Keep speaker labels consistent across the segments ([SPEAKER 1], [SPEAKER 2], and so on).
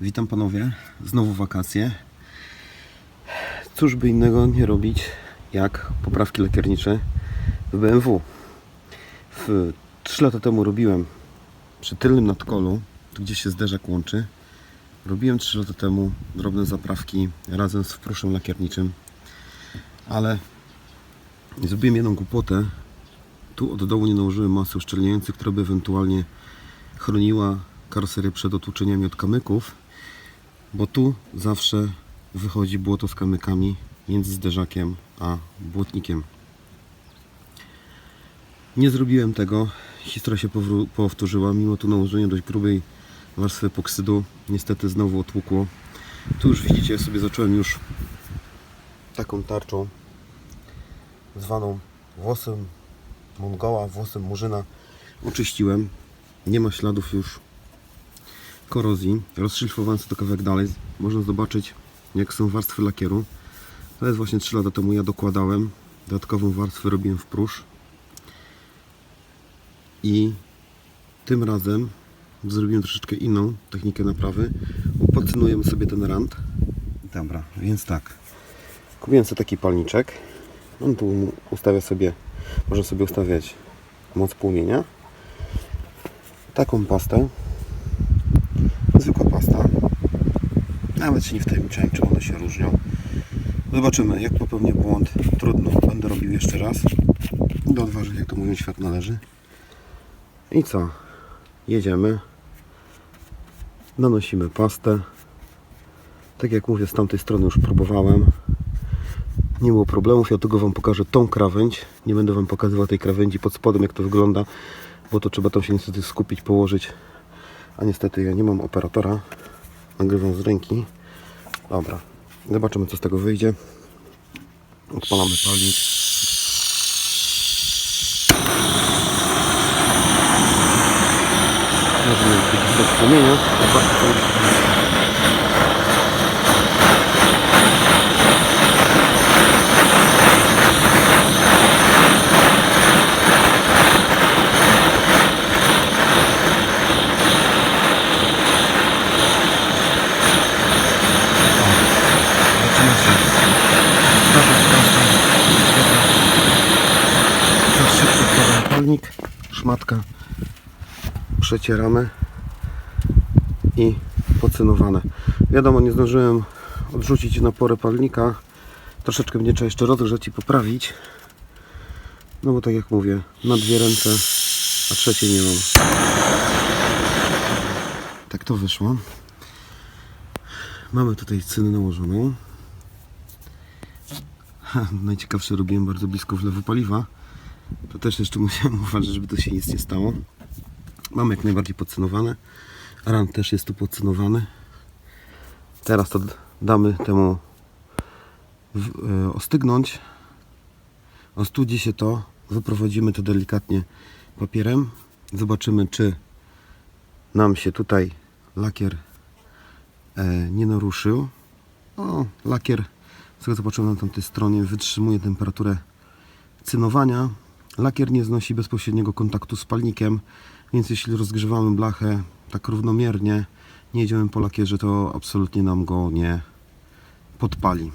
[SPEAKER 1] Witam panowie, znowu wakacje. Cóż by innego nie robić, jak poprawki lakiernicze w BMW. W 3 lata temu robiłem przy tylnym nadkolu, tu gdzie się zderzak łączy, robiłem 3 lata temu drobne zaprawki razem z wpruszem lakierniczym, ale zrobiłem jedną głupotę. Tu od dołu nie nałożyłem masy uszczelniającej, która by ewentualnie chroniła karoserię przed otłuczeniami od kamyków, bo tu zawsze wychodzi błoto z kamykami między zderzakiem a błotnikiem. Nie zrobiłem tego. Historia się powtórzyła. Mimo tu nałożenia dość grubej warstwy epoksydu, niestety znowu otłukło. Tu już widzicie, sobie zacząłem już taką tarczą zwaną włosem Mongoła, włosem Murzyna oczyściłem. Nie ma śladów już korozji. Rozszlifowałem sobie to kawałek dalej. Można zobaczyć jak są warstwy lakieru. To jest właśnie 3 lata temu ja dokładałem. Dodatkową warstwę robiłem w próż. I tym razem zrobiłem troszeczkę inną technikę naprawy. Upacynujemy sobie ten rand. Dobra, więc tak. Kupiłem sobie taki palniczek. On tu ustawia sobie, można sobie ustawiać moc płomienia. Taką pastę. Zwykła pasta. Nawet się nie wtajemniczałem, czy one się różnią. Zobaczymy, jak popełnię błąd. Trudno, będę robił jeszcze raz. Do odważnych, jak to mówią, świat należy. I co? Jedziemy. Nanosimy pastę. Tak jak mówię, z tamtej strony już próbowałem. Nie było problemów. Ja tylko Wam pokażę tą krawędź. Nie będę Wam pokazywał tej krawędzi pod spodem, jak to wygląda, bo to trzeba tam się niestety skupić, położyć. A niestety ja nie mam operatora. Nagrywam z ręki. Dobra. Zobaczymy, co z tego wyjdzie. Odpalamy palnik. Możemy wycisnąć płomienia. Szmatka, przecieramy i pocynowane. Wiadomo, nie zdążyłem odrzucić naporę palnika. Troszeczkę mnie trzeba jeszcze rozgrzać i poprawić. No bo tak jak mówię, na dwie ręce, a trzeciej nie mam. Tak to wyszło. Mamy tutaj cynę nałożoną. Najciekawsze robiłem bardzo blisko wlewu paliwa. To też jeszcze musiałem uważać, żeby to się nic nie stało. Mamy jak najbardziej podcynowane. Ran też jest tu podcynowany. Teraz to damy temu w, e, ostygnąć. Ostudzi się to. Wyprowadzimy to delikatnie papierem. Zobaczymy, czy nam się tutaj lakier e, nie naruszył. O, lakier, z tego co patrzyłem na tamtej stronie, wytrzymuje temperaturę cynowania. Lakier nie znosi bezpośredniego kontaktu z palnikiem, więc jeśli rozgrzewamy blachę tak równomiernie, nie jedziemy po lakierze, to absolutnie nam go nie podpali.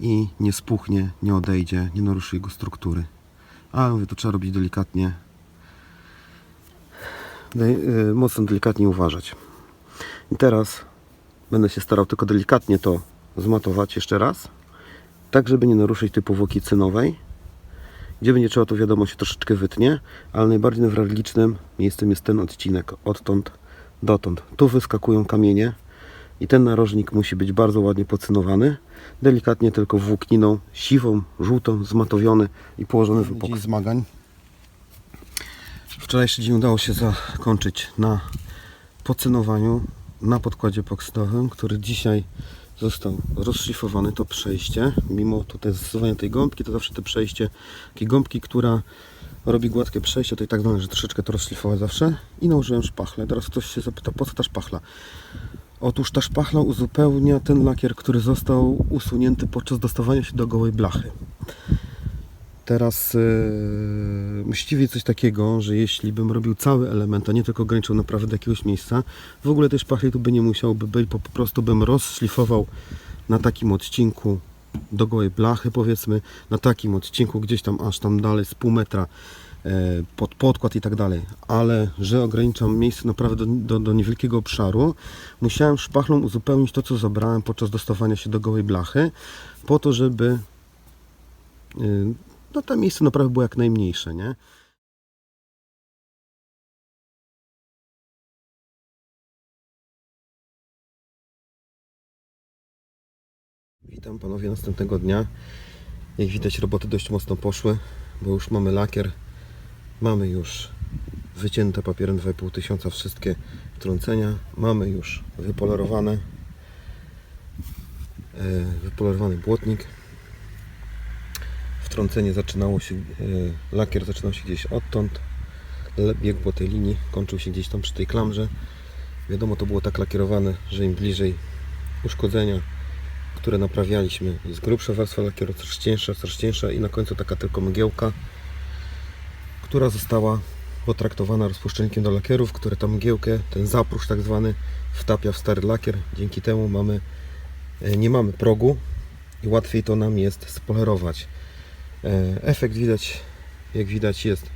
[SPEAKER 1] I nie spuchnie, nie odejdzie, nie naruszy jego struktury. Ale mówię, to trzeba robić delikatnie. Y, mocno delikatnie uważać. I teraz będę się starał tylko delikatnie to zmatować jeszcze raz, tak żeby nie naruszyć tej powłoki cynowej. Gdzie będzie trzeba, to wiadomo, się troszeczkę wytnie, ale najbardziej newralgicznym miejscem jest ten odcinek, odtąd dotąd. Tu wyskakują kamienie i ten narożnik musi być bardzo ładnie pocynowany, delikatnie tylko włókniną siwą, żółtą, zmatowiony i położony w epoks. zmagań. Wczorajszy dzień udało się zakończyć na pocynowaniu na podkładzie epoksydowym, który dzisiaj został rozszlifowany, to przejście. Mimo tutaj zastosowania tej gąbki, to zawsze te przejście, takiej gąbki, która robi gładkie przejście, to i tak należy troszeczkę to rozszlifować zawsze. I nałożyłem szpachlę. Teraz ktoś się zapyta, po co ta szpachla? Otóż ta szpachla uzupełnia ten lakier, który został usunięty podczas dostawania się do gołej blachy. Teraz yy, musicie wiedzieć coś takiego, że jeśli bym robił cały element, a nie tylko ograniczył naprawę do jakiegoś miejsca, w ogóle tej szpachli tu by nie musiałby być, po prostu bym rozszlifował na takim odcinku do gołej blachy powiedzmy, na takim odcinku gdzieś tam aż tam dalej z pół metra e, pod podkład i tak dalej, ale że ograniczam miejsce naprawdę do, do, do niewielkiego obszaru, musiałem szpachlą uzupełnić to, co zabrałem podczas dostawania się do gołej blachy, po to, żeby y, no to miejsce naprawdę było jak najmniejsze, nie? Witam panowie następnego dnia. Jak widać roboty dość mocno poszły, bo już mamy lakier, mamy już wycięte papierem 2,5 tysiąca wszystkie wtrącenia, mamy już wypolerowane e, wypolerowany błotnik wtrącenie zaczynało się, e, lakier zaczynał się gdzieś odtąd, biegł po tej linii, kończył się gdzieś tam przy tej klamrze. Wiadomo, to było tak lakierowane, że im bliżej uszkodzenia, które naprawialiśmy, jest grubsza warstwa lakieru, coraz cieńsza, coraz cieńsza i na końcu taka tylko mgiełka, która została potraktowana rozpuszczalnikiem do lakierów, które tą mgiełkę, ten zaprusz tak zwany, wtapia w stary lakier. Dzięki temu mamy, e, nie mamy progu i łatwiej to nam jest spolerować. E, Efekt widać, jak widać jest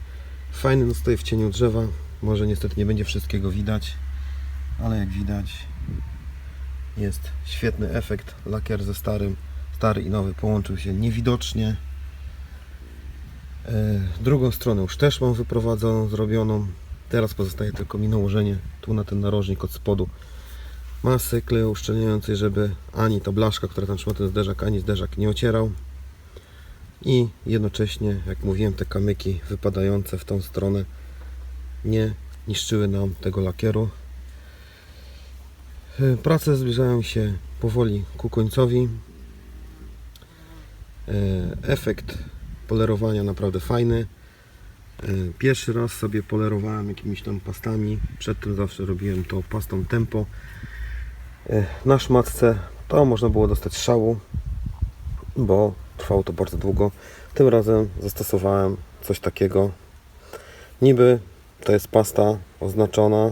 [SPEAKER 1] fajny, no stoi w cieniu drzewa. Może niestety nie będzie wszystkiego widać, ale jak widać jest świetny efekt. Lakier ze starym, stary i nowy połączył się niewidocznie. E, Drugą stronę już też mam wyprowadzoną, zrobioną. Teraz pozostaje tylko mi nałożenie tu na ten narożnik od spodu masy kleju uszczelniającej, żeby ani ta blaszka, która tam trzyma ten zderzak, ani zderzak nie ocierał i jednocześnie, jak mówiłem, te kamyki wypadające w tą stronę nie niszczyły nam tego lakieru. E, Prace zbliżają się powoli ku końcowi. E, Efekt polerowania naprawdę fajny. E, Pierwszy raz sobie polerowałem jakimiś tam pastami. Przedtem zawsze robiłem to pastą tempo. Na szmatce to można było dostać szału, bo trwało to bardzo długo. Tym razem zastosowałem coś takiego. Niby to jest pasta oznaczona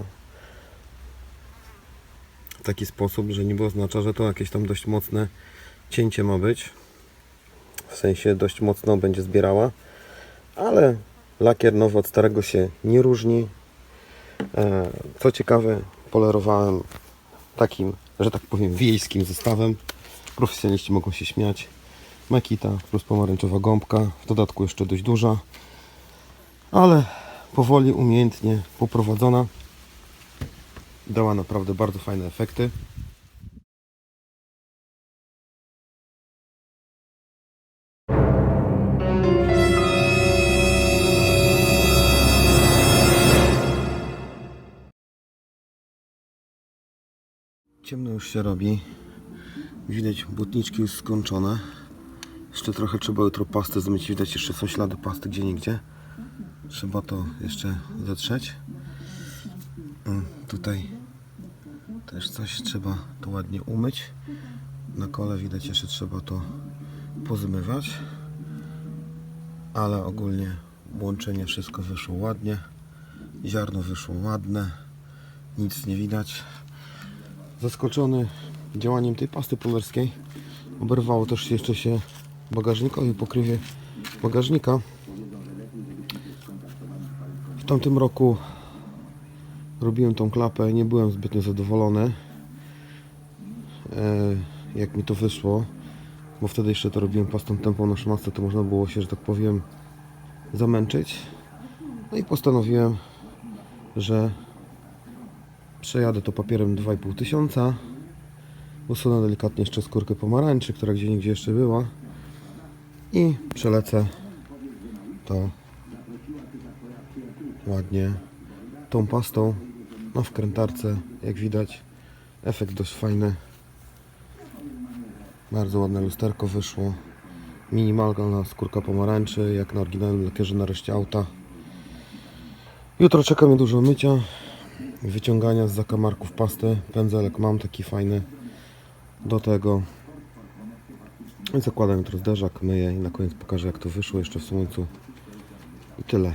[SPEAKER 1] w taki sposób, że niby oznacza, że to jakieś tam dość mocne cięcie ma być. W sensie dość mocno będzie zbierała, ale lakier nowy od starego się nie różni. E, Co ciekawe, polerowałem takim, że tak powiem, wiejskim zestawem. Profesjonaliści mogą się śmiać. Makita plus pomarańczowa gąbka, w dodatku jeszcze dość duża, ale powoli, umiejętnie poprowadzona. Dała naprawdę bardzo fajne efekty. Ciemno już się robi. Widać błotniczki już skończone. Jeszcze trochę trzeba jutro pastę zmyć. Widać jeszcze są ślady pasty gdzie nigdzie. Trzeba to jeszcze zetrzeć. Mm, Tutaj też coś trzeba to ładnie umyć. Na kole widać jeszcze trzeba to pozmywać. Ale ogólnie łączenie wszystko wyszło ładnie. Ziarno wyszło ładne. Nic nie widać. Zaskoczony działaniem tej pasty polerskiej oberwało też jeszcze się bagażnikowi pokrywie bagażnika. W tamtym roku robiłem tą klapę, nie byłem zbytnio zadowolony e, jak mi to wyszło, bo wtedy jeszcze to robiłem pastą tempą na szmatce, to można było się, że tak powiem, zamęczyć. No i postanowiłem, że przejadę to papierem 2,5 tysiąca. Usunę delikatnie jeszcze skórkę pomarańczy, która gdzie nigdzie jeszcze była. I przelecę to ładnie tą pastą na wkrętarce. Jak widać, efekt dość fajny. Bardzo ładne lusterko wyszło. Minimalna skórka pomarańczy, jak na oryginalnym lakierze na reszcie auta. Jutro czeka mnie dużo mycia, wyciągania z zakamarków pasty. Pędzelek mam taki fajny. Do tego zakładam jutro zderzak, myję i na koniec pokażę jak to wyszło jeszcze w słońcu. I tyle.